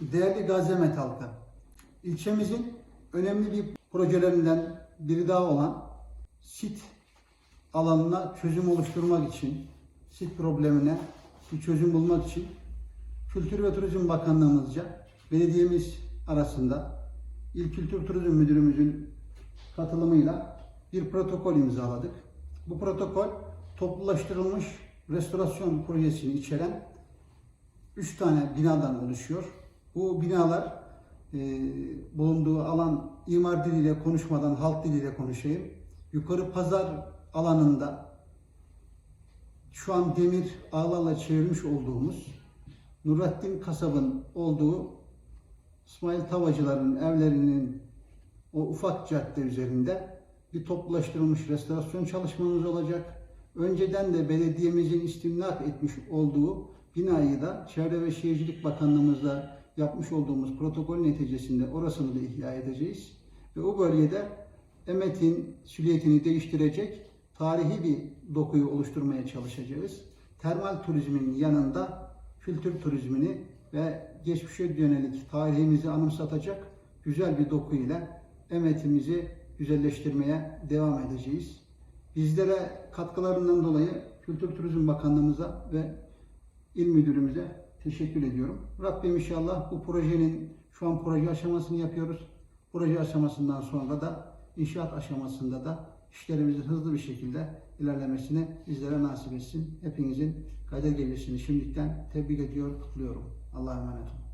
Değerli Gaziantep halkı, ilçemizin önemli bir projelerinden biri daha olan sit alanına çözüm oluşturmak için, sit problemine bir çözüm bulmak için Kültür ve Turizm Bakanlığımızca belediyemiz arasında İl Kültür Turizm Müdürümüzün katılımıyla bir protokol imzaladık. Bu protokol toplulaştırılmış restorasyon projesini içeren 3 tane binadan oluşuyor. Bu binalar e, bulunduğu alan imar diliyle konuşmadan halk diliyle konuşayım. Yukarı pazar alanında şu an demir ağlarla çevirmiş olduğumuz Nurattin Kasab'ın olduğu İsmail Tavacıların evlerinin o ufak cadde üzerinde bir toplulaştırılmış restorasyon çalışmamız olacak. Önceden de belediyemizin istimlak etmiş olduğu binayı da Çevre ve Şehircilik Bakanlığımızla yapmış olduğumuz protokol neticesinde orasını da ihya edeceğiz. Ve o bölgede Emet'in silüetini değiştirecek tarihi bir dokuyu oluşturmaya çalışacağız. Termal turizmin yanında kültür turizmini ve geçmişe yönelik tarihimizi anımsatacak güzel bir doku ile Emet'imizi güzelleştirmeye devam edeceğiz. Bizlere katkılarından dolayı Kültür Turizm Bakanlığımıza ve İl Müdürümüze teşekkür ediyorum. Rabbim inşallah bu projenin şu an proje aşamasını yapıyoruz. Proje aşamasından sonra da inşaat aşamasında da işlerimizin hızlı bir şekilde ilerlemesini bizlere nasip etsin. Hepinizin kader gecesini şimdiden tebrik ediyor, kutluyorum. Allah'a emanet olun.